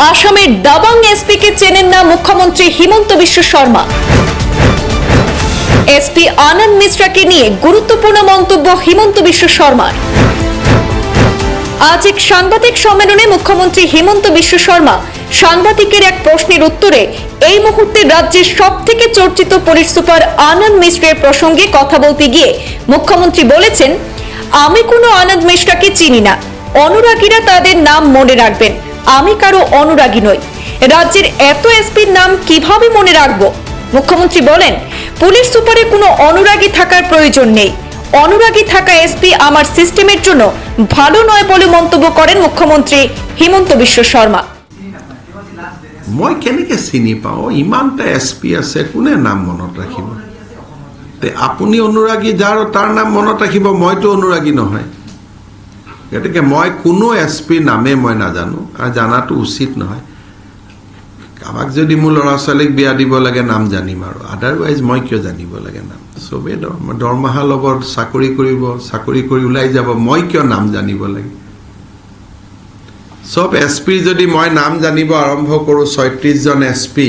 আসামের দাবাং এসপিকে চেনেন না মুখ্যমন্ত্রী হিমন্ত বিশ্ব শর্মা। এসপি আনন্দ মিশ্রাকে নিয়ে গুরুত্বপূর্ণ মন্তব্য হিমন্ত বিশ্ব শর্মার। আজ এক সাংবাদিক সম্মেলনে মুখ্যমন্ত্রী হিমন্ত বিশ্ব শর্মা সাংবাদিকের এক প্রশ্নের উত্তরে এই মুহূর্তে রাজ্যের সব থেকে চর্চিত পুলিশ সুপার আনন্দ মিশ্রের প্রসঙ্গে কথা বলতে গিয়ে মুখ্যমন্ত্রী বলেছেন, আমি কোনো আনন্দ মিশ্রাকে চিনি না। অনুরাগীরা তাদের নাম মনে রাখবেন। আমি কারও অনুরাগী নই। রাজ্যের এত এসপির নাম কীভাবে মনে রাখব? মুখ্যমন্ত্রী বলেন, পুলিশ সুপারে কোনো অনুরাগী থাকার প্রয়োজন নেই। অনুরাগী থাকা এসপি আমার সিস্টেমের জন্য ভালো নয় বলে মন্তব্য করেন মুখ্যমন্ত্রী হিমন্ত বিশ্ব শর্মা। মই কেনেকৈ চিনি পাওঁ? ইমানটা এছ পি আছে, কোনে নাম মনত ৰাখিব? তে আপুনি অনুৰাগী যাৰ, তাৰ নাম মনত ৰাখিব, মইতো অনুৰাগী নহয়। গতিকে মই কোনো এছ পিৰ নামেই মই নাজানো, আৰু জনাটো উচিত নহয়। কাৰোবাক যদি মোৰ ল'ৰা ছোৱালীক বিয়া দিব লাগে, নাম জানিম আৰু। আদাৰৱাইজ মই কিয় জানিব লাগে নাম? চবেই দৰমহা দৰমহা ল'ব চাকৰি কৰিব, চাকৰি কৰি ওলাই যাব, মই কিয় নাম জানিব লাগে? চব এছ পিৰ যদি মই নাম জানিব আৰম্ভ কৰোঁ ছয়ত্ৰিছজন এছ পি,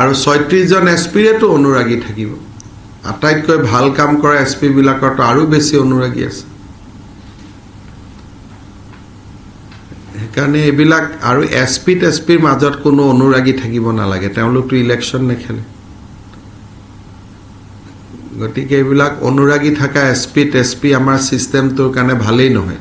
আৰু ছয়ত্ৰিছজন এছ পিৰেতো অনুৰাগী থাকিব। আটাইতকৈ ভালো কাম কৰা এছ পিবিলাকৰতো আৰু বেছি অনুৰাগী আছে। সেইকাৰণে এইবিলাক আৰু এছ পি টেছ পিৰ মাজত কোনো অনুৰাগী থাকিব নালাগে। তেওঁলোকতো ইলেকশ্যন নেখেলে। গতিকে এইবিলাক অনুৰাগী থকা এছ পি টেছ পি আমাৰ ছিষ্টেমটোৰ কাৰণে ভালেই নহয়।